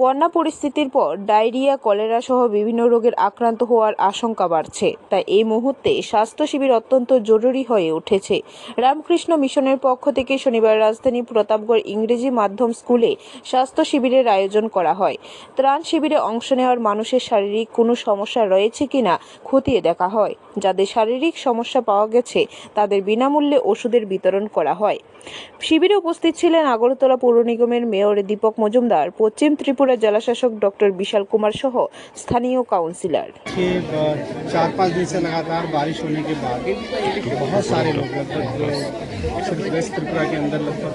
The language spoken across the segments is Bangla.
বন্যা পরিস্থিতির পর ডায়রিয়া কলেরা সহ বিভিন্ন রোগের আক্রান্ত হওয়ার আশঙ্কা বাড়ছে। তাই এই মুহূর্তে স্বাস্থ্য শিবির অত্যন্ত জরুরি হয়ে উঠেছে। রামকৃষ্ণ মিশনের পক্ষ থেকে শনিবার রাজধানী প্রতাপগড় ইংরেজি মাধ্যম স্কুলে স্বাস্থ্য শিবিরের আয়োজন করা হয়। ত্রাণ শিবিরে অংশ নেওয়ার মানুষের শারীরিক কোনো সমস্যা রয়েছে কিনা খতিয়ে দেখা হয়। যাদের শারীরিক সমস্যা পাওয়া গেছে, তাদের বিনামূল্যে ওষুধের বিতরণ করা হয়। শিবিরে উপস্থিত ছিলেন আগরতলা পৌর নিগমের মেয়র দীপক মজুমদার, পশ্চিম ত্রিপুরা জেলাশাসক ডক্টর বিশাল কুমার সহ স্থানীয় কাউন্সিলর कि ब- चार पाँच दिन से लगातार बारिश होने के बाद बहुत सारे लोग लगभग सिर्फ वेस्ट त्रिपुरा के अंदर लगभग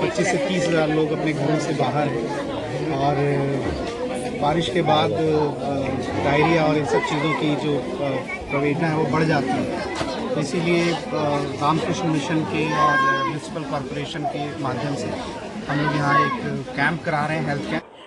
पच्चीस से तीस हज़ार लोग अपने घरों से बाहर हैं और अ, बारिश के बाद अ, डायरिया और इन सब चीज़ों की जो अ, प्रवेदना है वो बढ़ जाती है तो इसीलिए अ, रामकृष्ण मिशन के और म्यूनसिपल कॉरपोरेशन के माध्यम से हम लोग यहाँ एक कैंप करा रहे हैं हेल्थ कैंप